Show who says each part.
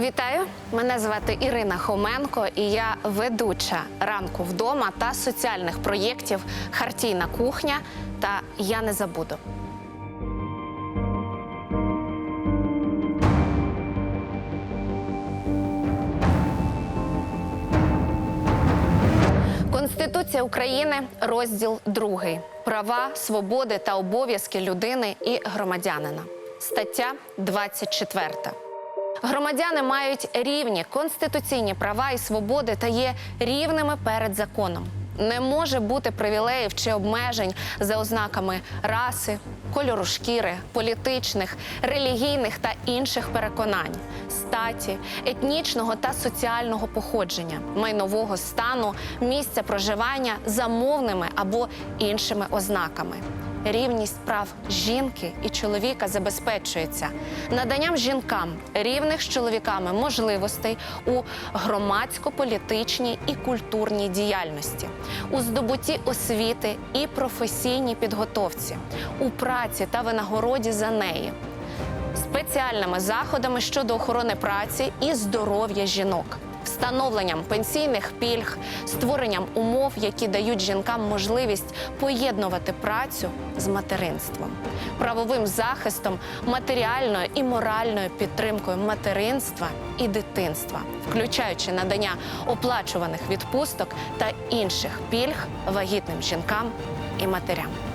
Speaker 1: Вітаю! Мене звати Ірина Хоменко, і я ведуча ранку вдома та соціальних проєктів Хартійна кухня та Я не забуду. Конституція України, розділ 2. Права, свободи та обов'язки людини і громадянина. Стаття 24. Громадяни мають рівні конституційні права і свободи та є рівними перед законом. Не може бути привілеїв чи обмежень за ознаками раси, кольору шкіри, політичних, релігійних та інших переконань, статі, етнічного та соціального походження, майнового стану, місця проживання за мовними або іншими ознаками. Рівність прав жінки і чоловіка забезпечується наданням жінкам рівних з чоловіками можливостей у громадсько-політичній і культурній діяльності, у здобутті освіти і професійній підготовці, у праці та винагороді за неї, спеціальними заходами щодо охорони праці і здоров'я жінок. Встановленням пенсійних пільг, створенням умов, які дають жінкам можливість поєднувати працю з материнством, правовим захистом, матеріальною і моральною підтримкою материнства і дитинства, включаючи надання оплачуваних відпусток та інших пільг вагітним жінкам і матерям.